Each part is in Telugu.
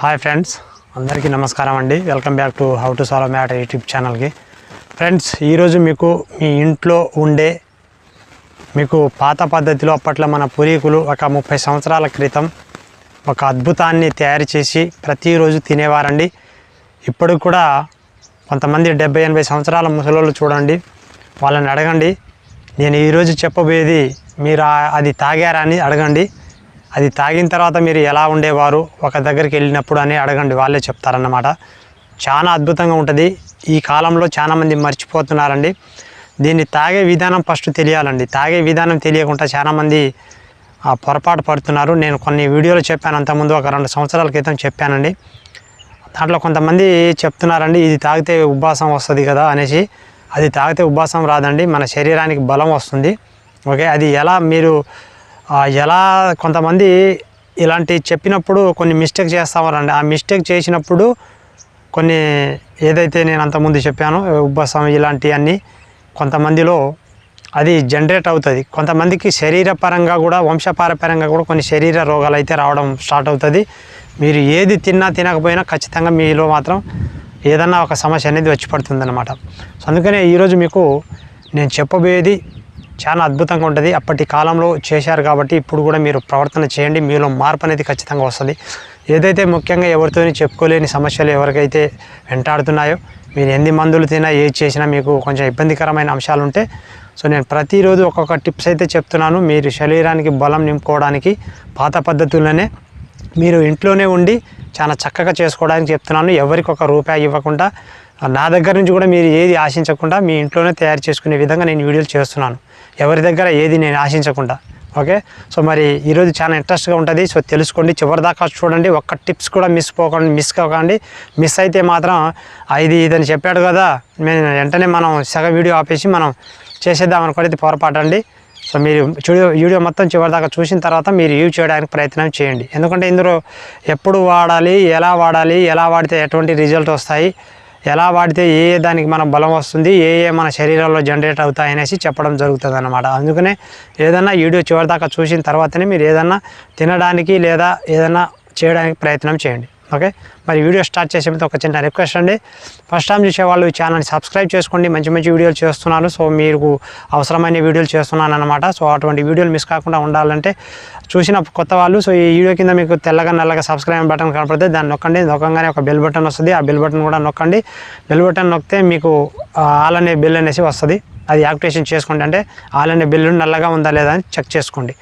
హాయ్ ఫ్రెండ్స్ అందరికీ నమస్కారం అండి. Welcome back to how to solve matter YouTube ఛానల్కి ఫ్రెండ్స్ ఈరోజు మీకు మీ ఇంట్లో ఉండే మీకు పాత పద్ధతిలో అప్పట్లో మన పూర్వీకులు ఒక ముప్పై సంవత్సరాల క్రితం ఒక అద్భుతాన్ని తయారు చేసి ప్రతిరోజు తినేవారండి. ఇప్పుడు కూడా కొంతమంది డెబ్బై ఎనభై సంవత్సరాల ముసలోళ్ళు చూడండి వాళ్ళని అడగండి నేను ఈరోజు చెప్పబోయేది మీరు అది తాగారా అని అడగండి. అది తాగిన తర్వాత మీరు ఎలా ఉండేవారు? ఒక దగ్గరికి వెళ్ళినప్పుడు అని అడగండి వాళ్ళే చెప్తారన్నమాట. చాలా అద్భుతంగా ఉంటుంది. ఈ కాలంలో చాలామంది మర్చిపోతున్నారండి. దీన్ని తాగే విధానం ఫస్ట్ తెలియాలండి. తాగే విధానం తెలియకుండా చాలామంది పొరపాటు పడుతున్నారు. నేను కొన్ని వీడియోలు చెప్పాను అంతకుముందు ఒక రెండు సంవత్సరాల క్రితం చెప్పానండి. దాంట్లో కొంతమంది చెప్తున్నారండి ఇది తాగితే ఉబ్బాసం వస్తుంది కదా అనేసి. అది తాగితే ఉబ్బాసం రాదండి మన శరీరానికి బలం వస్తుంది. ఓకే అది ఎలా మీరు ఎలా కొంతమంది ఇలాంటి చెప్పినప్పుడు కొన్ని మిస్టేక్ చేస్తామరండి. ఆ మిస్టేక్ చేసినప్పుడు కొన్ని ఏదైతే నేను అంతకుముందు చెప్పానో ఉబ్బసం ఇలాంటివన్నీ కొంతమందిలో అది జనరేట్ అవుతుంది. కొంతమందికి శరీరపరంగా కూడా వంశపారపరంగా కూడా కొన్ని శరీర రోగాలు అయితే రావడం స్టార్ట్ అవుతుంది. మీరు ఏది తిన్నా తినకపోయినా ఖచ్చితంగా మీలో మాత్రం ఏదన్నా ఒక సమస్య అనేది వచ్చి పడుతుంది సో అందుకనే ఈరోజు మీకు నేను చెప్పబోయేది చాలా అద్భుతంగా ఉంటుంది. అప్పటి కాలంలో చేశారు కాబట్టి ఇప్పుడు కూడా మీరు ప్రవర్తన చేయండి. మీలో మార్పు అనేది ఖచ్చితంగా వస్తుంది. ఏదైతే ముఖ్యంగా ఎవరితో చెప్పుకోలేని సమస్యలు ఎవరికైతే వెంటాడుతున్నాయో మీరు ఎన్ని మందులు తినా ఏది చేసినా మీకు కొంచెం ఇబ్బందికరమైన అంశాలు ఉంటే సో నేను ప్రతిరోజు ఒక్కొక్క టిప్స్ అయితే చెప్తున్నాను. మీరు శరీరానికి బలం నింపుకోవడానికి పాత పద్ధతుల్లోనే మీరు ఇంట్లోనే ఉండి చాలా చక్కగా చేసుకోవడానికి చెప్తున్నాను. ఎవరికి ఒక రూపాయి ఇవ్వకుండా నా దగ్గర నుంచి కూడా మీరు ఏది ఆశించకుండా మీ ఇంట్లోనే తయారు చేసుకునే విధంగా నేను వీడియోలు చేస్తున్నాను. ఎవరి దగ్గర ఏది నేను ఆశించకుండా. ఓకే? సో మరి ఈరోజు చాలా ఇంట్రెస్ట్గా ఉంటుంది. సో తెలుసుకోండి. చివరి దాకా చూడండి. ఒక్క టిప్స్ కూడా మిస్ పోకండి మిస్ కాకండి. మిస్ అయితే మాత్రం ఐదు ఇది ఇదని చెప్పాడు కదా నేను వెంటనే మనం సగ వీడియో ఆపేసి మనం చేసేద్దాం అనుకోండి పొరపాటండి. సో మీరు చూడియో వీడియో మొత్తం చివరి దాకా చూసిన తర్వాత మీరు యూజ్ చేయడానికి ప్రయత్నం చేయండి. ఎందుకంటే ఇందులో ఎప్పుడు వాడాలి ఎలా వాడాలి ఎలా వాడితే ఎటువంటి రిజల్ట్ వస్తాయి ఎలా వాడితే ఏ ఏ దానికి మన బలం వస్తుంది ఏ ఏ మన శరీరంలో జనరేట్ అవుతాయి అనేసి చెప్పడం జరుగుతుంది అన్నమాట అందుకనే ఏదన్నా వీడియో చివరి దాకా చూసిన తర్వాతనే మీరు ఏదన్నా తినడానికి లేదా ఏదన్నా చేయడానికి ప్రయత్నం చేయండి. ఓకే? మరి వీడియో స్టార్ట్ చేసే ఒక చిన్న రిక్వెస్ట్ అండి. ఫస్ట్ టైం చూసేవాళ్ళు ఈ ఛానల్ని సబ్స్క్రైబ్ చేసుకోండి. మంచి మంచి వీడియోలు చేస్తున్నాను సో మీకు అవసరమైన వీడియోలు చేస్తున్నాను అనమాట సో అటువంటి వీడియోలు మిస్ కాకుండా ఉండాలంటే చూసిన కొత్త వాళ్ళు సో ఈ వీడియో కింద మీకు తెల్లగా నల్లగా సబ్స్క్రైబ్ బటన్ కనపడితే దాన్ని నొక్కండి. నొక్కగానే ఒక బెల్ బటన్ వస్తుంది. ఆ బెల్ బటన్ కూడా నొక్కండి. బెల్ బటన్ నొక్కితే మీకు ఆల్ అనే బెల్ అనేసి వస్తుంది. అది యాక్టివేషన్ చేసుకోండి. అంటే ఆల్ అనే బిల్లు నల్లగా ఉందా లేదా అని చెక్ చేసుకోండి.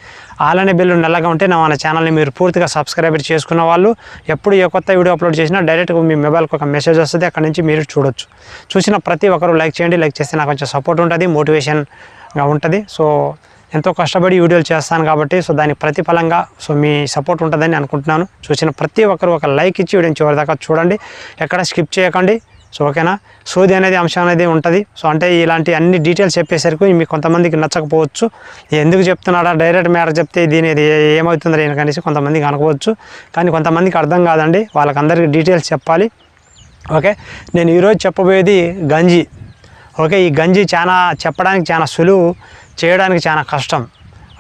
అలానే బిల్లు నల్లగా ఉంటే నా మన ఛానల్ని మీరు పూర్తిగా సబ్స్క్రైబర్ చేసుకున్న వాళ్ళు ఎప్పుడు ఏ కొత్త వీడియో అప్లోడ్ చేసినా డైరెక్ట్గా మీ మొబైల్కి ఒక మెసేజ్ వస్తుంది అక్కడ నుంచి మీరు చూడొచ్చు. చూసిన ప్రతి ఒక్కరు లైక్ చేయండి లైక్ చేస్తే నాకు కొంచెం సపోర్ట్ ఉంటుంది మోటివేషన్గా ఉంటుంది. సో ఎంతో కష్టపడి వీడియోలు చేస్తాను కాబట్టి సో దానికి ప్రతిఫలంగా సో మీ సపోర్ట్ ఉంటుందని అనుకుంటున్నాను. చూసిన ప్రతి ఒక్కరు ఒక లైక్ ఇచ్చి వీడియో చివరిదాకా చూడండి. ఎక్కడ స్కిప్ చేయకండి. సో ఓకేనా? సోది అనేది అంశం అనేది ఉంటుంది. సో అంటే ఇలాంటి అన్ని డీటెయిల్స్ చెప్పేసరికి మీకు కొంతమందికి నచ్చకపోవచ్చు. ఎందుకు చెప్తున్నాడా? డైరెక్ట్ మ్యాటర్ చెప్తే దీని ఏమవుతుందో నేను కనీసం కొంతమందికి అనుకోవచ్చు కానీ కొంతమందికి అర్థం కాదండి. వాళ్ళకందరికీ డీటెయిల్స్ చెప్పాలి. ఓకే? నేను ఈరోజు చెప్పబోయేది గంజి. ఓకే? ఈ గంజి చాలా చెప్పడానికి చాలా సులువు చేయడానికి చాలా కష్టం.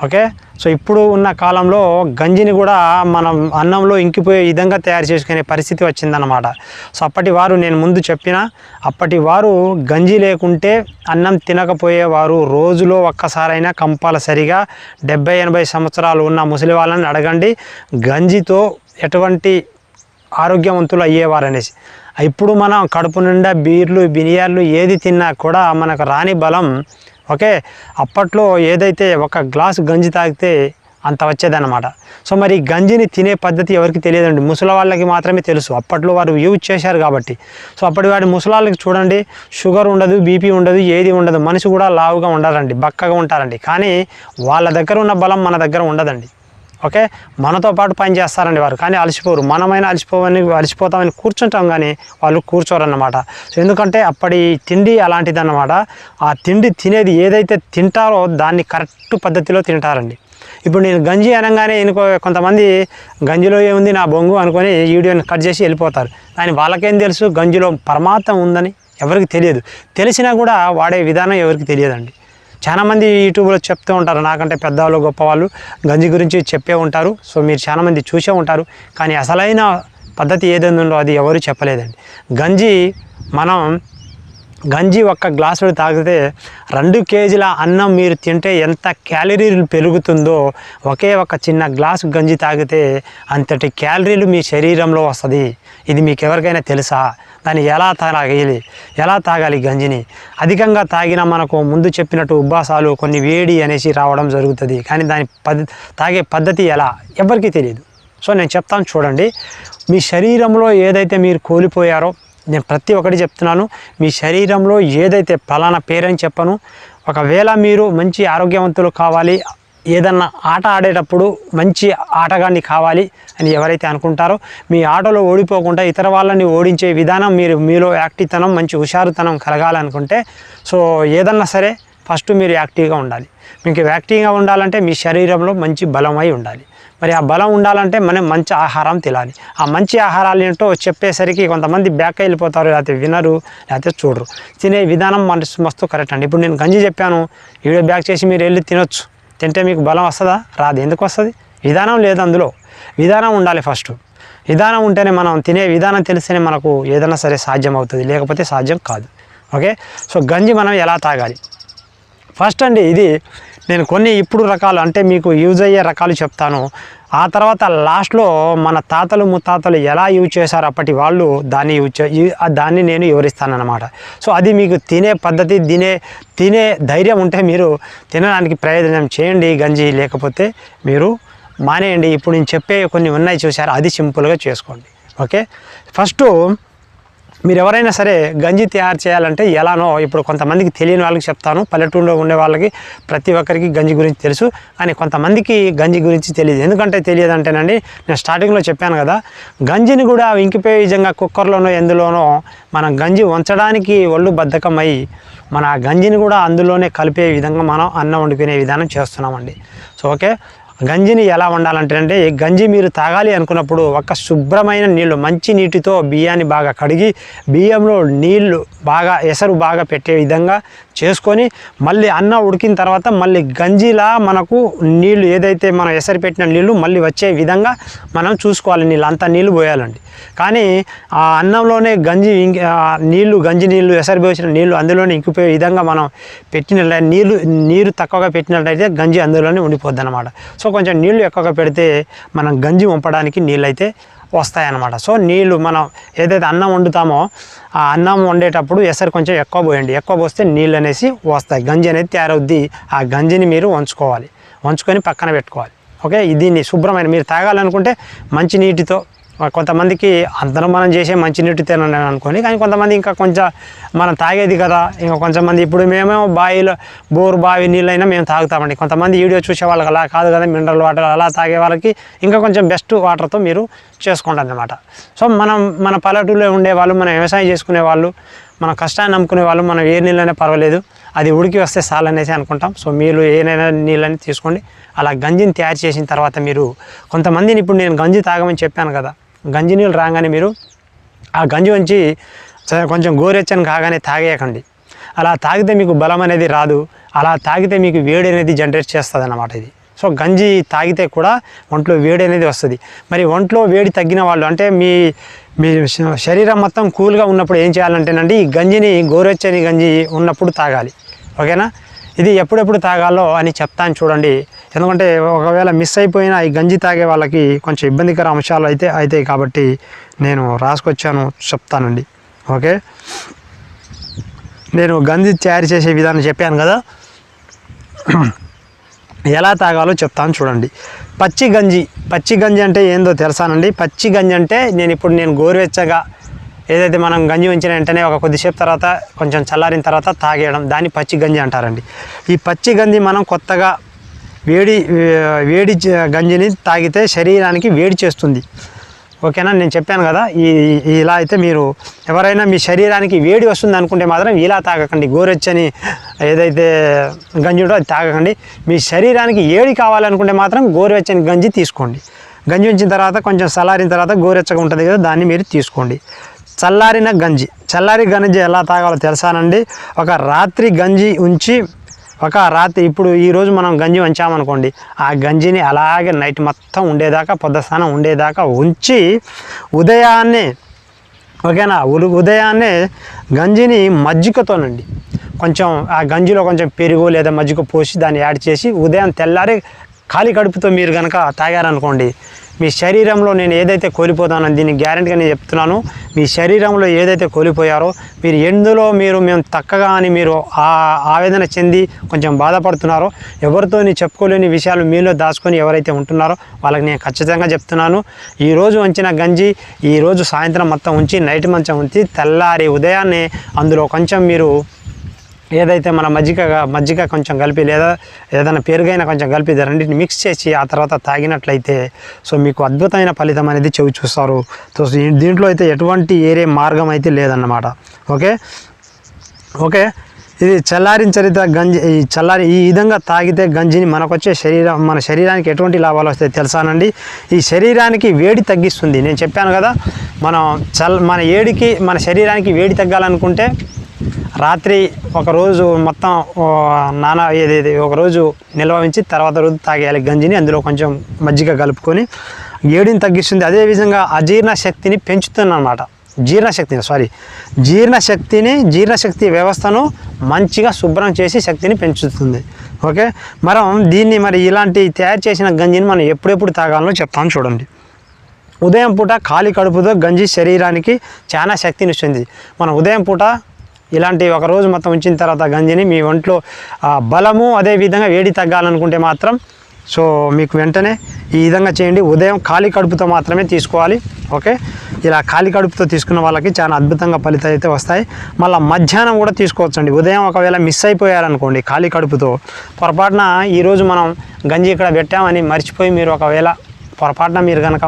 ఓకే? సో ఇప్పుడు ఉన్న కాలంలో గంజిని కూడా మనం అన్నంలో ఇంకిపోయే విధంగా తయారు చేసుకునే పరిస్థితి వచ్చిందన్నమాట. సో అప్పటి వారు నేను ముందు చెప్పిన అప్పటి వారు గంజి లేకుంటే అన్నం తినకపోయేవారు రోజులో ఒక్కసారైనా కంపల్సరిగా డెబ్బై ఎనభై సంవత్సరాలు ఉన్న ముసలి వాళ్ళని అడగండి గంజితో ఎటువంటి ఆరోగ్యవంతులు అయ్యేవారు అనేసి ఇప్పుడు మనం కడుపు నిండా బీర్లు బినియార్లు ఏది తిన్నా కూడా మనకు రాని బలం ఓకే? అప్పట్లో ఏదైతే ఒక గ్లాసు గంజి తాగితే అంత వచ్చేదన్నమాట. సో మరి గంజిని తినే పద్ధతి ఎవరికి తెలియదండి. ముసలి వాళ్ళకి మాత్రమే తెలుసు. అప్పట్లో వారు యూజ్ చేశారు కాబట్టి. సో అప్పటి వాడి ముసలాళ్ళకి చూడండి షుగర్ ఉండదు బీపీ ఉండదు ఏది ఉండదు. మనిషి కూడా లావుగా ఉండాలండి బక్కగా ఉంటారండి. కానీ వాళ్ళ దగ్గర ఉన్న బలం మన దగ్గర ఉండదండి. ఓకే? మనతో పాటు పని చేస్తారండి వారు. కానీ అలసిపోరు. మనమైనా అలసిపోవని అలసిపోతామని కూర్చుంటాం కానీ వాళ్ళు కూర్చోరన్నమాట. సో ఎందుకంటే అప్పటి తిండి అలాంటిదన్నమాట. ఆ తిండి తినేది ఏదైతే తింటారో దాన్ని కరెక్ట్ పద్ధతిలో తింటారండి. ఇప్పుడు నేను గంజి అనగానే ఇంకో కొంతమంది గంజిలో ఏముంది నా బొంగు అనుకొని వీడియోని కట్ చేసి వెళ్ళిపోతారు. కానీ వాళ్ళకేం తెలుసు? గంజిలో పరమాత్మ ఉందని ఎవరికి తెలియదు. తెలిసినా కూడా వాడే విధానం ఎవరికి తెలియదండి. చాలామంది యూట్యూబ్లో చెప్తూ ఉంటారు నాకంటే పెద్దవాళ్ళు గొప్పవాళ్ళు గంజి గురించి చెప్పే ఉంటారు. సో మీరు చాలామంది చూసే ఉంటారు. కానీ అసలైన పద్ధతి ఏదైనా ఉందో అది ఎవరు చెప్పలేదండి. గంజి మనం గంజి ఒక్క గ్లాసుడు తాగితే రెండు కేజీల అన్నం మీరు తింటే ఎంత క్యాలరీలు పెరుగుతుందో ఒకే ఒక చిన్న గ్లాసు గంజి తాగితే అంతటి క్యాలరీలు మీ శరీరంలో వస్తుంది. ఇది మీకు ఎవరికైనా తెలుసా? దాన్ని ఎలా తాగాలి? ఎలా తాగాలి గంజిని? అధికంగా తాగిన మనకు ముందు చెప్పినట్టు ఉబ్బాసాలు కొన్ని వేడి అనేసి రావడం జరుగుతుంది. కానీ దాని పద్ తాగే పద్ధతి ఎలా? ఎవరికీ తెలియదు సో నేను చెప్తాను చూడండి. మీ శరీరంలో ఏదైతే మీరు కోల్పోయారో నేను ప్రతి ఒక్కటి చెప్తున్నాను. మీ శరీరంలో ఏదైతే ఫలానా పేరని చెప్పను ఒకవేళ మీరు మంచి ఆరోగ్యవంతులు కావాలి ఏదన్నా ఆట ఆడేటప్పుడు మంచి ఆటగాన్ని కావాలి అని ఎవరైతే అనుకుంటారో మీ ఆటలో ఓడిపోకుండా ఇతర వాళ్ళని ఓడించే విధానం మీరు మీలో యాక్టివ్తనం మంచి హుషారుతనం కలగాలనుకుంటే సో ఏదన్నా సరే ఫస్ట్ మీరు యాక్టివ్గా ఉండాలి. మీకు యాక్టివ్గా ఉండాలంటే మీ శరీరంలో మంచి బలమై ఉండాలి. మరి ఆ బలం ఉండాలంటే మనం మంచి ఆహారం తినాలి. ఆ మంచి ఆహారాలు ఏంటో చెప్పేసరికి కొంతమంది బ్యాక్ వెళ్ళిపోతారు లేకపోతే వినరు లేకపోతే చూడరు. తినే విధానం మన మస్తు కరెక్ట్ అండి. ఇప్పుడు నేను గంజి చెప్పాను. వీడియో బ్యాక్ చేసి మీరు వెళ్ళి తినొచ్చు. తింటే మీకు బలం వస్తుందా? రాదు. ఎందుకు వస్తుంది? విధానం లేదు అందులో. విధానం ఉండాలి ఫస్ట్ విధానం ఉంటేనే మనం తినే విధానం తెలిస్తేనే మనకు ఏదైనా సరే సాధ్యం అవుతుంది లేకపోతే సాధ్యం కాదు. ఓకే? సో గంజి మనం ఎలా తాగాలి? ఫస్ట్ అండి ఇది నేను కొన్ని ఇప్పుడు రకాలు అంటే మీకు యూజ్ అయ్యే రకాలు చెప్తాను. ఆ తర్వాత లాస్ట్లో మన తాతలు ముత్తాతలు ఎలా యూజ్ చేశారు అప్పటి వాళ్ళు దాన్ని యూజ్ చే- దాన్ని నేను వివరిస్తానన్నమాట. సో అది మీకు తినే పద్ధతి తినే తినే ధైర్యం ఉంటే మీరు తినడానికి ప్రయోజనం చేయండి గంజి లేకపోతే మీరు మానేయండి. ఇప్పుడు నేను చెప్పే కొన్ని ఉన్నాయి చూసారు? అది సింపుల్గా చేసుకోండి. ఓకే? ఫస్ట్ మీరు ఎవరైనా సరే గంజి తయారు చేయాలంటే ఎలానో ఇప్పుడు కొంతమందికి తెలియని వాళ్ళకి చెప్తాను. పల్లెటూరులో ఉండే వాళ్ళకి ప్రతి ఒక్కరికి గంజి గురించి తెలుసు. కానీ కొంతమందికి గంజి గురించి తెలియదు. ఎందుకంటే తెలియదు అంటేనండి నేను స్టార్టింగ్లో చెప్పాను కదా గంజిని కూడా ఇంకిపోయే విధంగా కుక్కర్లోనో ఎందులోనో మనం గంజి ఉంచడానికి ఒళ్ళు బద్ధకమై మన గంజిని కూడా అందులోనే కలిపే విధంగా మనం అన్నం వండుకునే విధానం చేస్తున్నామండి. So okay. గంజిని ఎలా వండాలంటే అంటే ఈ గంజి మీరు తాగాలి అనుకున్నప్పుడు ఒక శుభ్రమైన నీళ్ళు మంచి నీటితో బియ్యాన్ని బాగా కడిగి బియ్యంలో నీళ్ళు బాగా ఎసరు బాగా పెట్టే విధంగా చేసుకొని మళ్ళీ అన్నం ఉడికిన తర్వాత మళ్ళీ గంజిలా మనకు నీళ్ళు ఏదైతే మనం ఎసరు పెట్టిన నీళ్ళు మళ్ళీ వచ్చే విధంగా మనం చూసుకోవాలి నీళ్ళు. అంత నీళ్ళు పోయాలండి. కానీ ఆ అన్నంలోనే గంజి నీళ్ళు గంజి నీళ్ళు ఎసరు పోసిన నీళ్ళు అందులోనే ఇంకిపోయే విధంగా మనం పెట్టిన నీళ్ళు నీరు తక్కువగా పెట్టినట్లయితే గంజి అందులోనే ఉండిపోద్ది అనమాట సో కొంచెం నీళ్ళు ఎక్కువగా పెడితే మనం గంజి వంపడానికి నీళ్ళు అయితే వస్తాయన్నమాట. సో నీళ్ళు మనం ఏదైతే అన్నం వండుతామో ఆ అన్నం వండేటప్పుడు ఎసరు కొంచెం ఎక్కువ పోయండి. ఎక్కువ పోస్తే నీళ్ళు అనేసి వస్తాయి. గంజి అనేది తయారవుద్ది. ఆ గంజిని మీరు వంచుకోవాలి. వంచుకొని పక్కన పెట్టుకోవాలి. ఓకే? దీన్ని శుభ్రమైన మీరు తాగాలనుకుంటే మంచి నీటితో కొంతమందికి అందరం మనం చేసే మంచి నీటితోనే అనుకోని కానీ కొంతమంది ఇంకా కొంచెం మనం తాగేది కదా ఇంకా కొంతమంది ఇప్పుడు మేమేమో బావిలో బోరు బావి నీళ్ళైనా మేము తాగుతామండి. కొంతమంది వీడియో చూసే వాళ్ళకి అలా కాదు కదా మినరల్ వాటర్ అలా తాగే వాళ్ళకి ఇంకా కొంచెం బెస్ట్ వాటర్తో మీరు చేసుకోండి అన్నమాట సో మనం మన పల్లెటూరులో ఉండేవాళ్ళు మనం వ్యవసాయం చేసుకునే వాళ్ళు మన కష్టాన్ని నమ్ముకునే వాళ్ళు మనం ఏ నీళ్ళైనా పర్వాలేదు అది ఉడికి వస్తే చాలనేసి అనుకుంటాం. సో మీరు ఏనైనా నీళ్ళని తీసుకోండి. అలా గంజిని తయారు చేసిన తర్వాత మీరు కొంతమందిని ఇప్పుడు నేను గంజి తాగమని చెప్పాను కదా గంజి నీళ్ళు రాగానే మీరు ఆ గంజి వంచి కొంచెం గోరెచ్చని కాగానే తాగేయకండి. అలా తాగితే మీకు బలం అనేది రాదు. అలా తాగితే మీకు వేడి అనేది జనరేట్ చేస్తుంది అన్నమాట ఇది. సో గంజి తాగితే కూడా ఒంట్లో వేడి అనేది వస్తుంది. మరి ఒంట్లో వేడి తగ్గిన వాళ్ళు అంటే మీ మీ శరీరం మొత్తం కూల్గా ఉన్నప్పుడు ఏం చేయాలంటేనండి ఈ గంజిని గోరెచ్చని గంజి ఉన్నప్పుడు తాగాలి. ఓకేనా? ఇది ఎప్పుడెప్పుడు తాగాలో అని చెప్తాను చూడండి. ఎందుకంటే ఒకవేళ మిస్ అయిపోయిన ఈ గంజి తాగే వాళ్ళకి కొంచెం ఇబ్బందికర అంశాలు అయితే అవుతాయి కాబట్టి నేను రాసుకొచ్చాను చెప్తానండి. ఓకే? నేను గంజి తయారు చేసే విధానం చెప్పాను కదా? ఎలా తాగాలో చెప్తాను చూడండి. పచ్చి గంజి పచ్చి గంజి అంటే ఏందో తెలుసానండి? పచ్చి గంజి అంటే నేను ఇప్పుడు నేను గోరువెచ్చగా ఏదైతే మనం గంజి ఉంచిన వెంటనే ఒక కొద్దిసేపు తర్వాత కొంచెం చల్లారిన తర్వాత తాగేయడం దాన్ని పచ్చి గంజి అంటారండి. ఈ పచ్చి గంజి మనం కొత్తగా వేడి వేడి గంజిని తాగితే శరీరానికి వేడి చేస్తుంది. ఓకేనా? నేను చెప్పాను కదా ఈ ఇలా అయితే మీరు ఎవరైనా మీ శరీరానికి వేడి వస్తుంది అనుకుంటే మాత్రం ఇలా తాగకండి. గోరెచ్చని ఏదైతే గంజి ఉందో అది తాగకండి. మీ శరీరానికి ఏడి కావాలనుకుంటే మాత్రం గోరువెచ్చని గంజి తీసుకోండి. గంజి ఉంచిన తర్వాత కొంచెం చల్లారిన తర్వాత గోరెచ్చగా ఉంటుంది కదా దాన్ని మీరు తీసుకోండి. చల్లారిన గంజి చల్లారి గంజి ఎలా తాగాలో తెలుసానండి ఒక రాత్రి గంజి ఉంచి ఒక రాత్రి ఇప్పుడు ఈరోజు మనం గంజి వంచామనుకోండి ఆ గంజిని అలాగే నైట్ మొత్తం ఉండేదాకా పొద్దుస్థానం ఉండేదాకా ఉంచి ఉదయాన్నే ఓకేనా? ఉలు ఉదయాన్నే గంజిని మజ్జిగతోనండి కొంచెం ఆ గంజిలో కొంచెం పెరుగు లేదా మజ్జిగ పోసి దాన్ని యాడ్ చేసి ఉదయం తెల్లారి ఖాళీ కడుపుతో మీరు కనుక తాగారనుకోండి మీ శరీరంలో నేను ఏదైతే కోల్పోతానో దీన్ని గ్యారంటీగా నేను చెప్తున్నాను మీ శరీరంలో ఏదైతే కోల్పోయారో మీరు ఎందులో మీరు మేము తక్కగా అని మీరు ఆ ఆవేదన చెంది కొంచెం బాధపడుతున్నారో ఎవరితో చెప్పుకోలేని విషయాలు మీలో దాచుకొని ఎవరైతే ఉంటున్నారో వాళ్ళకి నేను ఖచ్చితంగా చెప్తున్నాను. ఈరోజు వంచిన గంజి ఈరోజు సాయంత్రం మొత్తం ఉంచి నైట్ మంచం ఉంచి తెల్లారి ఉదయాన్నే అందులో కొంచెం మీరు ఏదైతే మన మజ్జిగ మజ్జిగ కొంచెం కలిపి లేదా ఏదైనా పెరుగైనా కొంచెం కలిపి రెండింటిని మిక్స్ చేసి ఆ తర్వాత తాగినట్లయితే సో మీకు అద్భుతమైన ఫలితం అనేది చెవి చూస్తారు. సో దీంట్లో అయితే ఎటువంటి ఏరే మార్గం అయితే లేదన్నమాట. ఓకే? ఓకే? ఇది చల్లారించరిత గంజి ఈ చల్లారి ఈ విధంగా తాగితే గంజిని మనకొచ్చే శరీరం మన శరీరానికి ఎటువంటి లాభాలు వస్తాయి తెలుసానండి ఈ శరీరానికి వేడి తగ్గిస్తుంది. నేను చెప్పాను కదా మనం చల్ మన ఏడికి మన శరీరానికి వేడి తగ్గాలనుకుంటే రాత్రి ఒకరోజు మొత్తం ఓ, నానా ఏది ఒకరోజు నిల్వ ఉంచి తర్వాత రోజు తాగేయాలి గంజిని అందులో కొంచెం మజ్జిగ కలుపుకొని ఏడిని తగ్గిస్తుంది. అదేవిధంగా అజీర్ణ శక్తిని పెంచుతుంది అన్నమాట జీర్ణశక్తిని సారీ జీర్ణశక్తిని జీర్ణశక్తి వ్యవస్థను మంచిగా శుభ్రం చేసి శక్తిని పెంచుతుంది. ఓకే? మనం దీన్ని మరి ఇలాంటి తయారు చేసిన గంజిని మనం ఎప్పుడెప్పుడు తాగాలో చెప్తాను చూడండి. ఉదయం పూట ఖాళీ కడుపుతో గంజి శరీరానికి చాలా శక్తిని ఇస్తుంది. మనం ఉదయం పూట ఇలాంటి ఒక రోజు మొత్తం ఉంచిన తర్వాత గంజిని మీ ఒంట్లో బలము అదేవిధంగా వేడి తగ్గాలనుకుంటే మాత్రం సో మీకు వెంటనే ఈ విధంగా చేయండి. ఉదయం ఖాళీ కడుపుతో మాత్రమే తీసుకోవాలి ఓకే? ఇలా ఖాళీ కడుపుతో తీసుకున్న వాళ్ళకి చాలా అద్భుతంగా ఫలితాలు అయితే వస్తాయి. మళ్ళీ మధ్యాహ్నం కూడా తీసుకోవచ్చండి. ఉదయం ఒకవేళ మిస్ అయిపోయారనుకోండి ఖాళీ కడుపుతో పొరపాటున ఈరోజు మనం గంజి ఇక్కడ పెట్టామని మర్చిపోయి మీరు ఒకవేళ పొరపాటున మీరు కనుక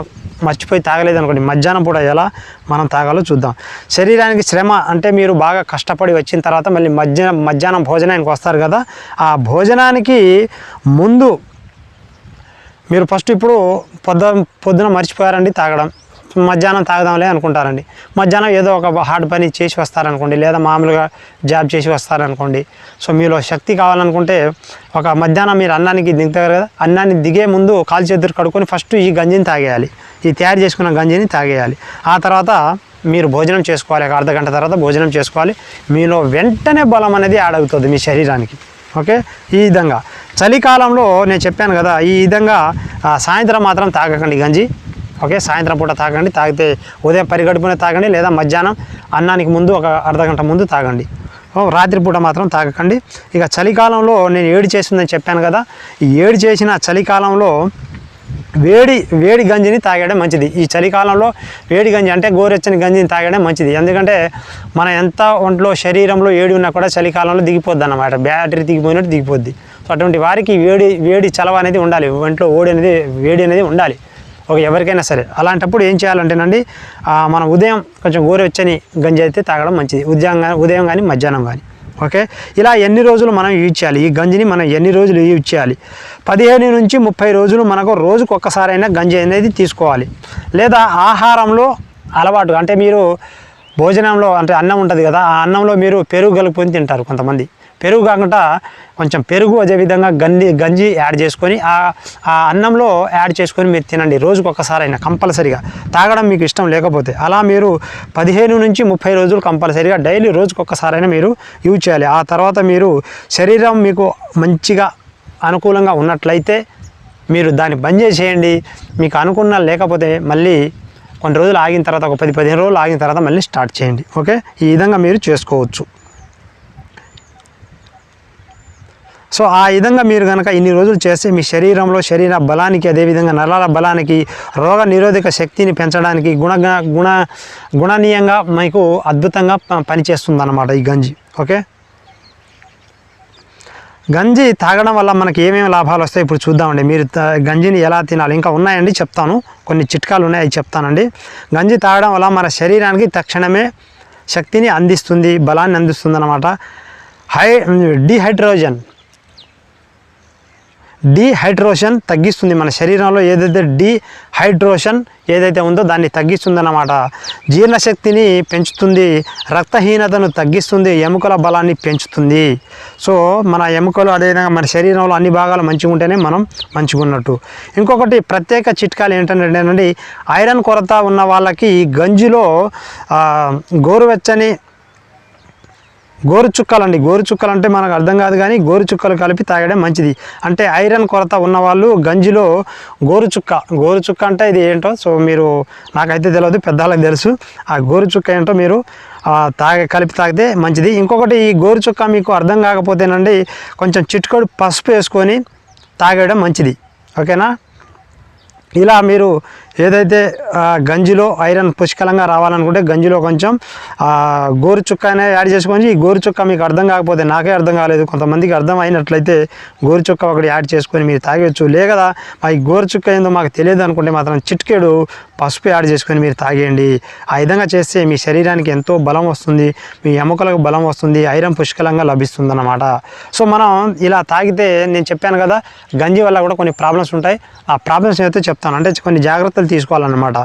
మర్చిపోయి తాగలేదు అనుకోండి మధ్యాహ్నం పూట ఎలా మనం తాగాలో చూద్దాం. శరీరానికి శ్రమ అంటే మీరు బాగా కష్టపడి వచ్చిన తర్వాత మళ్ళీ మధ్యాహ్నం మధ్యాహ్నం భోజనానికి వస్తారు కదా ఆ భోజనానికి ముందు మీరు ఫస్ట్ ఇప్పుడు పొద్దు పొద్దున మర్చిపోయారండి తాగడం. మధ్యాహ్నం తాగదాంలే అనుకుంటారండి. మధ్యాహ్నం ఏదో ఒక హార్డ్ పని చేసి వస్తారనుకోండి లేదా మామూలుగా జాబ్ చేసి వస్తారనుకోండి. సో మీలో శక్తి కావాలనుకుంటే ఒక మధ్యాహ్నం మీరు అన్నానికి దిగుతారు కదా అన్నాన్ని దిగే ముందు కాలు చేతులు కడుక్కొని ఫస్ట్ ఈ గంజిని తాగేయాలి. ఈ తయారు చేసుకున్న గంజిని తాగేయాలి. ఆ తర్వాత మీరు భోజనం చేసుకోవాలి ఒక అర్ధ గంట తర్వాత భోజనం చేసుకోవాలి. మీలో వెంటనే బలం అనేది యాడ్ అవుతుంది మీ శరీరానికి. ఓకే? ఈ విధంగా చలికాలంలో నేను చెప్పాను కదా ఈ విధంగా సాయంత్రం మాత్రం తాగకండి గంజి. ఓకే సాయంత్రం పూట తాగండి. తాగితే ఉదయం పరిగడుపునే తాగండి లేదా మధ్యాహ్నం అన్నానికి ముందు ఒక అర్ధ గంట ముందు తాగండి. రాత్రిపూట మాత్రం తాగకండి. ఇక చలికాలంలో నేను ఏడు చేసిందని చెప్పాను కదా ఈ ఏడు చేసిన చలికాలంలో వేడి వేడి గంజిని తాగడం మంచిది. ఈ చలికాలంలో వేడి గంజి అంటే గోరెచ్చని గంజిని తాగడం మంచిది. ఎందుకంటే మన ఎంత ఒంట్లో శరీరంలో వేడి ఉన్నా కూడా చలికాలంలో దిగిపోద్ది అన్నమాట. బ్యాటరీ దిగిపోయినట్టు దిగిపోద్ది. సో అటువంటి వారికి వేడి వేడి చలవ అనేది ఉండాలి. ఒంట్లో ఓడి అనేది వేడి అనేది ఉండాలి. ఒక ఎవరికైనా సరే. అలాంటప్పుడు ఏం చేయాలంటేనండి మనం ఉదయం కొంచెం గోరువెచ్చని గంజి అయితే తాగడం మంచిది. ఉదయం కానీ ఉదయం కానీ మధ్యాహ్నం కానీ ఓకే? ఇలా ఎన్ని రోజులు మనం యూజ్ చేయాలి? ఈ గంజిని మనం ఎన్ని రోజులు యూజ్ చేయాలి? పదిహేను నుంచి ముప్పై రోజులు మనకు రోజుకు ఒక్కసారైనా గంజి అనేది తీసుకోవాలి. లేదా ఆహారంలో అలవాటు అంటే మీరు భోజనంలో అంటే అన్నం ఉంటుంది కదా ఆ అన్నంలో మీరు పెరుగు కలుపుకొని తింటారు కొంతమంది. పెరుగు కాకుండా కొంచెం పెరుగు అదేవిధంగా గంజి గంజి యాడ్ చేసుకొని ఆ అన్నంలో యాడ్ చేసుకొని మీరు తినండి. రోజుకు ఒక్కసారైనా కంపల్సరీగా. తాగడం మీకు ఇష్టం లేకపోతే. అలా మీరు పదిహేను నుంచి ముప్పై రోజులు కంపల్సరీగా డైలీ రోజుకు ఒక్కసారైనా మీరు యూజ్ చేయాలి. ఆ తర్వాత మీరు శరీరం మీకు మంచిగా అనుకూలంగా ఉన్నట్లయితే మీరు దాన్ని బంద్ చేసేయండి. మీకు అనుకున్న లేకపోతే మళ్ళీ కొన్ని రోజులు ఆగిన తర్వాత ఒక పది పదిహేను రోజులు ఆగిన తర్వాత మళ్ళీ స్టార్ట్ చేయండి. ఓకే? ఈ విధంగా మీరు చేసుకోవచ్చు. సో ఆ విధంగా మీరు కనుక ఇన్ని రోజులు చేస్తే మీ శరీరంలో శరీర బలానికి అదేవిధంగా నరాల బలానికి రోగ నిరోధక శక్తిని పెంచడానికి గుణ గుణ గుణనీయంగా మీకు అద్భుతంగా ప- పనిచేస్తుంది అన్నమాట ఈ గంజి. ఓకే? గంజి తాగడం వల్ల మనకి ఏమేమి లాభాలు వస్తాయి ఇప్పుడు చూద్దామండి. మీరు గంజిని ఎలా తినాలి? ఇంకా ఉన్నాయండి చెప్తాను. కొన్ని చిట్కాలు ఉన్నాయి అవి చెప్తానండి. గంజి తాగడం వల్ల మన శరీరానికి తక్షణమే శక్తిని అందిస్తుంది బలాన్ని అందిస్తుంది అనమాట హై డిహైడ్రోజన్. డీహైడ్రోషన్ తగ్గిస్తుంది మన శరీరంలో ఏదైతే డీహైడ్రోషన్ ఏదైతే ఉందో దాన్ని తగ్గిస్తుందన్నమాట. జీర్ణశక్తిని పెంచుతుంది రక్తహీనతను తగ్గిస్తుంది ఎముకల బలాన్ని పెంచుతుంది. సో మన ఎముకలు అదేవిధంగా మన శరీరంలో అన్ని భాగాలు మంచిగా ఉంటేనే మనం మంచిగా ఉన్నట్టు ఇంకొకటి ప్రత్యేక చిట్కాలు ఏంటంటే ఐరన్ కొరత ఉన్న వాళ్ళకి గంజిలో గోరువెచ్చని గోరు చుక్కలండి. గోరు చుక్కలు అంటే మనకు అర్థం కాదు కానీ గోరు చుక్కలు కలిపి తాగడం మంచిది. అంటే ఐరన్ కొరత ఉన్నవాళ్ళు గంజిలో గోరు చుక్క. గోరు చుక్క అంటే ఇది ఏంటో? సో మీరు నాకైతే తెలియదు పెద్దవాళ్ళకి తెలుసు. ఆ గోరు చుక్క ఏంటో మీరు తాగ తాగే కలిపి తాగితే మంచిది. ఇంకొకటి ఈ గోరు చుక్క మీకు అర్థం కాకపోతేనండి కొంచెం చిట్కోడు పసుపు వేసుకొని తాగడం మంచిది. ఓకేనా? ఇలా మీరు ఏదైతే గంజిలో ఐరన్ పుష్కలంగా రావాలనుకుంటే గంజిలో కొంచెం గోరు చుక్క అనే యాడ్ చేసుకొని ఈ గోరు చుక్క మీకు అర్థం కాకపోతే నాకే అర్థం కాలేదు. కొంతమందికి అర్థం అయినట్లయితే గోరు చుక్క ఒకటి యాడ్ చేసుకొని మీరు తాగొచ్చు లేదా మా ఈ గోరు చుక్క ఏందో మాకు తెలియదు అనుకుంటే మాత్రం చిట్కేడు పసుపు యాడ్ చేసుకొని మీరు తాగేయండి. ఆ విధంగా చేస్తే మీ శరీరానికి ఎంతో బలం వస్తుంది. మీ ఎముకలకు బలం వస్తుంది. ఐరన్ పుష్కలంగా లభిస్తుంది అన్నమాట సో మనం ఇలా తాగితే నేను చెప్పాను కదా గంజి వల్ల కూడా కొన్ని ప్రాబ్లమ్స్ ఉంటాయి. ఆ ప్రాబ్లమ్స్ అయితే చెప్తాను అంటే కొన్ని జాగ్రత్తలు తీసుకోవాలన్నమాట.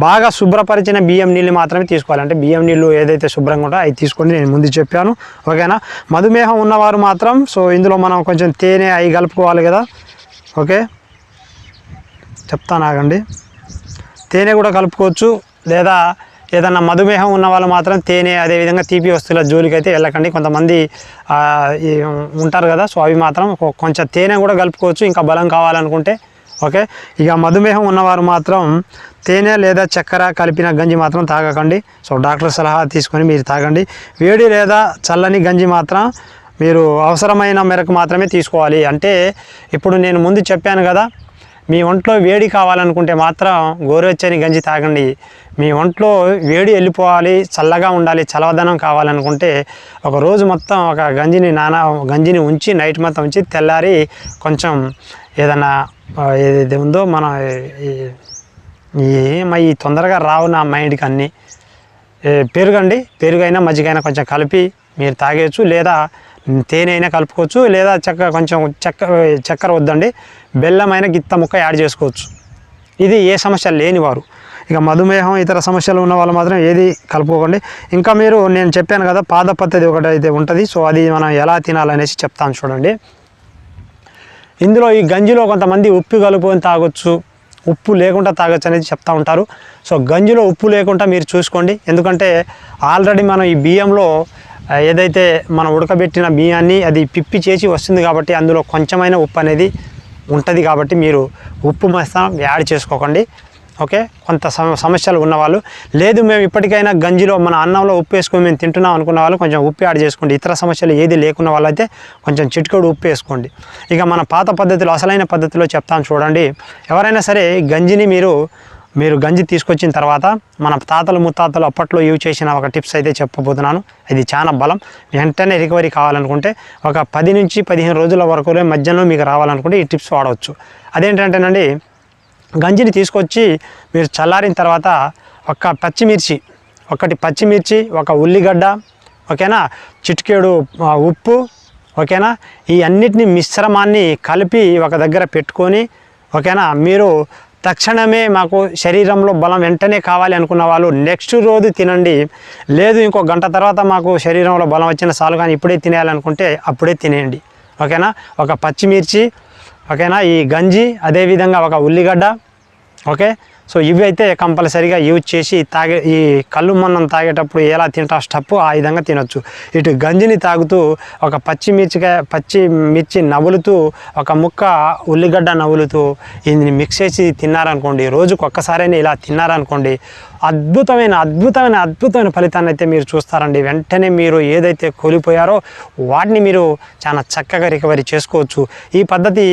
బాగా శుభ్రపరిచిన బియ్యం నీళ్ళు మాత్రమే తీసుకోవాలి. అంటే బియ్యం నీళ్ళు ఏదైతే శుభ్రంగా ఉంటాయో అవి తీసుకొని నేను ముందు చెప్పాను. ఓకేనా? మధుమేహం ఉన్నవారు మాత్రం సో ఇందులో మనం కొంచెం తేనె అవి కలుపుకోవాలి కదా. ఓకే? చెప్తాను ఆగండి. తేనె కూడా కలుపుకోవచ్చు. లేదా ఏదన్నా మధుమేహం ఉన్న వాళ్ళు మాత్రం తేనె అదేవిధంగా తీపి వస్తువుల జోలికి అయితే వెళ్ళకండి. కొంతమంది ఉంటారు కదా. సో అవి మాత్రం కొంచెం తేనె కూడా కలుపుకోవచ్చు. ఇంకా బలం కావాలనుకుంటే ఓకే? ఇక మధుమేహం ఉన్నవారు మాత్రం తేనె లేదా చక్కెర కలిపిన గంజి మాత్రం తాగకండి. సో డాక్టర్ సలహా తీసుకొని మీరు తాగండి. వేడి లేదా చల్లని గంజి మాత్రం మీరు అవసరమైన మేరకు మాత్రమే తీసుకోవాలి. అంటే ఇప్పుడు నేను ముందు చెప్పాను కదా మీ ఒంట్లో వేడి కావాలనుకుంటే మాత్రం గోరువెచ్చని గంజి తాగండి. మీ ఒంట్లో వేడి వెళ్ళిపోవాలి చల్లగా ఉండాలి చలవదనం కావాలనుకుంటే ఒక రోజు మొత్తం ఒక గంజిని నానా గంజిని ఉంచి నైట్ మొత్తం ఉంచి తెల్లారి కొంచెం ఏదన్నా ఏదైతే ఉందో మన ఏమై తొందరగా రావు నా మైండ్కి అన్నీ. ఏ, పెరుగండి పెరుగైనా మజ్జిగైనా కొంచెం కలిపి మీరు తాగేయచ్చు లేదా తేనె అయినా కలుపుకోవచ్చు లేదా చక్క కొంచెం చక్క చక్కెర వద్దండి బెల్లం అయినా గిత్త ముక్క యాడ్ చేసుకోవచ్చు. ఇది ఏ సమస్య లేనివారు ఇక మధుమేహం ఇతర సమస్యలు ఉన్న వాళ్ళు మాత్రం ఏది కలుపుకోకండి. ఇంకా మీరు నేను చెప్పాను కదా పాద పద్ధతి ఒకటి అయితే ఉంటుంది. సో అది మనం ఎలా తినాలనేసి చెప్తాను చూడండి. ఇందులో ఈ గంజిలో కొంతమంది ఉప్పు కలుపుకొని తాగొచ్చు. ఉప్పు లేకుండా తాగొచ్చు అనేది చెప్తా ఉంటారు. సో గంజిలో ఉప్పు లేకుండా మీరు చూసుకోండి. ఎందుకంటే ఆల్రెడీ మనం ఈ బియ్యంలో ఏదైతే మనం ఉడకబెట్టిన బియ్యాన్ని అది పిప్పి చేసి వస్తుంది కాబట్టి అందులో కొంచెమైన ఉప్పు అనేది ఉంటుంది కాబట్టి మీరు ఉప్పు మస్తా యాడ్ చేసుకోకండి. ఓకే? కొంత సమ సమస్యలు ఉన్నవాళ్ళు. లేదు మేము ఇప్పటికైనా గంజిలో మన అన్నంలో ఉప్పు వేసుకొని మేము తింటున్నాం అనుకున్న వాళ్ళు కొంచెం ఉప్పు యాడ్ చేసుకోండి. ఇతర సమస్యలు ఏది లేకున్న వాళ్ళైతే కొంచెం చిటికెడు ఉప్పు వేసుకోండి. ఇక మన పాత పద్ధతిలో అసలైన పద్ధతిలో చెప్తాను చూడండి. ఎవరైనా సరే గంజిని మీరు మీరు గంజి తీసుకొచ్చిన తర్వాత మన తాతలు ముత్తాతలు అప్పట్లో యూజ్ చేసిన ఒక టిప్స్ అయితే చెప్పబోతున్నాను. ఇది చాలా బలం. వెంటనే రికవరీ కావాలనుకుంటే ఒక పది నుంచి పదిహేను రోజుల వరకు మధ్యలో మీకు రావాలనుకుంటే ఈ టిప్స్ వాడవచ్చు. అదేంటంటేనండి గంజిని తీసుకొచ్చి మీరు చల్లారిన తర్వాత ఒక పచ్చిమిర్చి ఒకటి పచ్చిమిర్చి ఒక ఉల్లిగడ్డ ఓకేనా? చిటికేడు ఉప్పు ఓకేనా? ఈ అన్నిటిని మిశ్రమాన్ని కలిపి ఒక దగ్గర పెట్టుకొని ఓకేనా? మీరు తక్షణమే మాకు శరీరంలో బలం వెంటనే కావాలి అనుకున్న వాళ్ళు నెక్స్ట్ రోజు తినండి. లేదు ఇంకో గంట తర్వాత మాకు శరీరంలో బలం వచ్చిన సాలు కానీ ఇప్పుడే తినేయాలనుకుంటే అప్పుడే తినేయండి. ఓకేనా? ఒక పచ్చిమిర్చి ఓకేనా? ఈ గంజి అదేవిధంగా ఒక ఉల్లిగడ్డ ఓకే? సో ఇవి అయితే కంపల్సరీగా యూజ్ చేసి తాగే ఈ కళ్ళు మొన్నం తాగేటప్పుడు ఎలా తింటా స్టప్పు ఆ విధంగా తినొచ్చు. ఇటు గంజిని తాగుతూ ఒక పచ్చిమిర్చికాయ పచ్చి మిర్చి నవ్వులుతూ ఒక ముక్క ఉల్లిగడ్డ నవ్వులుతూ ఇది మిక్స్ చేసి తిన్నారనుకోండి రోజుకు ఒక్కసారైనా ఇలా తిన్నారనుకోండి అద్భుతమైన అద్భుతమైన అద్భుతమైన ఫలితాన్ని అయితే మీరు చూస్తారండి. వెంటనే మీరు ఏదైతే కోల్పోయారో వాటిని మీరు చాలా చక్కగా రికవరీ చేసుకోవచ్చు. ఈ పద్ధతి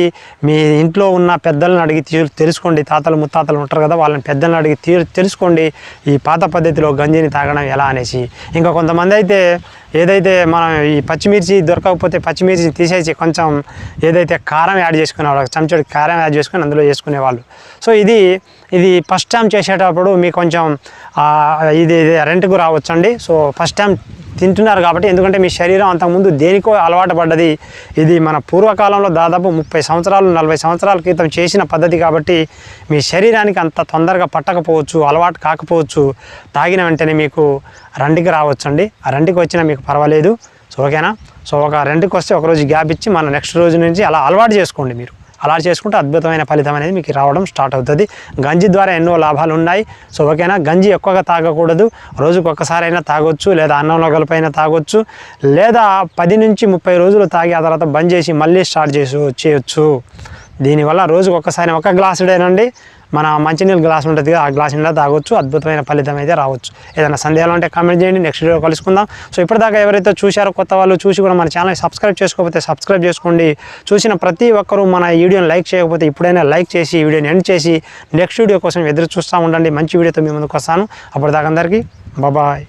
మీ ఇంట్లో ఉన్న పెద్దలను అడిగి తెలుసుకోండి. తాతలు ముత్తాతలు ఉంటారు కదా వాళ్ళని పెద్దలను అడిగి తెలుసుకోండి ఈ పాత పద్ధతిలో గంజిని తాగడం ఎలా అనేసి. ఇంకా కొంతమంది అయితే ఏదైతే మనం ఈ పచ్చిమిర్చి దొరకకపోతే పచ్చిమిర్చిని తీసేసి కొంచెం ఏదైతే కారం యాడ్ చేసుకునేవాళ్ళు ఒక చెంచాడు కారం యాడ్ చేసుకొని అందులో వేసుకునేవాళ్ళు. సో ఇది ఇది ఫస్ట్ టైం చేసేటప్పుడు మీకు కొంచెం ఇది ఇది రెంట్కు రావచ్చండి. సో ఫస్ట్ టైం తింటున్నారు కాబట్టి ఎందుకంటే మీ శరీరం అంతకుముందు దేనికో అలవాటు పడ్డది. ఇది మన పూర్వకాలంలో దాదాపు ముప్పై సంవత్సరాలు నలభై సంవత్సరాల క్రితం చేసిన పద్ధతి కాబట్టి మీ శరీరానికి అంత తొందరగా పట్టకపోవచ్చు అలవాటు కాకపోవచ్చు. తాగిన వెంటనే మీకు రెండుకి రావచ్చండి. ఆ రెండుకి వచ్చినా మీకు పర్వాలేదు. సో ఓకేనా సో ఒక రెండుకి వస్తే ఒక రోజు గ్యాప్ ఇచ్చి మన నెక్స్ట్ రోజు నుంచి అలా అలవాటు చేసుకోండి మీరు. అలా చేసుకుంటే అద్భుతమైన ఫలితం అనేది మీకు రావడం స్టార్ట్ అవుతుంది. గంజి ద్వారా ఎన్నో లాభాలు ఉన్నాయి సో ఓకేనా? గంజి ఎక్కువగా తాగకూడదు. రోజుకు ఒక్కసారైనా తాగొచ్చు లేదా అన్నంలో కలిపైనా తాగొచ్చు లేదా పది నుంచి ముప్పై రోజులు తాగి ఆ తర్వాత బంద్ చేసి మళ్ళీ స్టార్ట్ చేసు చేయొచ్చు. దీనివల్ల రోజుకు ఒక్కసారి ఒక గ్లాసుడేనండి. మన మంచినీళ్ళ గ్లాస్ ఉంటుంది కదా, ఆ గ్లాస్ నిండా తాగొచ్చు అద్భుతమైన ఫలితం అయితే రావచ్చు. ఏదైనా సందేహాలు ఉంటే కామెంట్ చేయండి నెక్స్ట్ వీడియో కలుసుకుందాం. సో ఇప్పటిదాకా ఎవరైతే చూశారో కొత్త వాళ్ళు చూసి కూడా మన ఛానల్ సబ్స్క్రైబ్ చేసుకోకపోతే సబ్స్క్రైబ్ చేసుకోండి. చూసిన ప్రతి ఒక్కరూ మన వీడియోని లైక్ చేయకపోతే ఇప్పుడైనా లైక్ చేసి వీడియోని ఎండ్ చేసి నెక్స్ట్ వీడియో కోసం ఎదురు చూస్తూ ఉండండి. మంచి వీడియోతో మీ ముందుకు వస్తాను. అప్పటిదాకా అందరికీ బాబాయ్.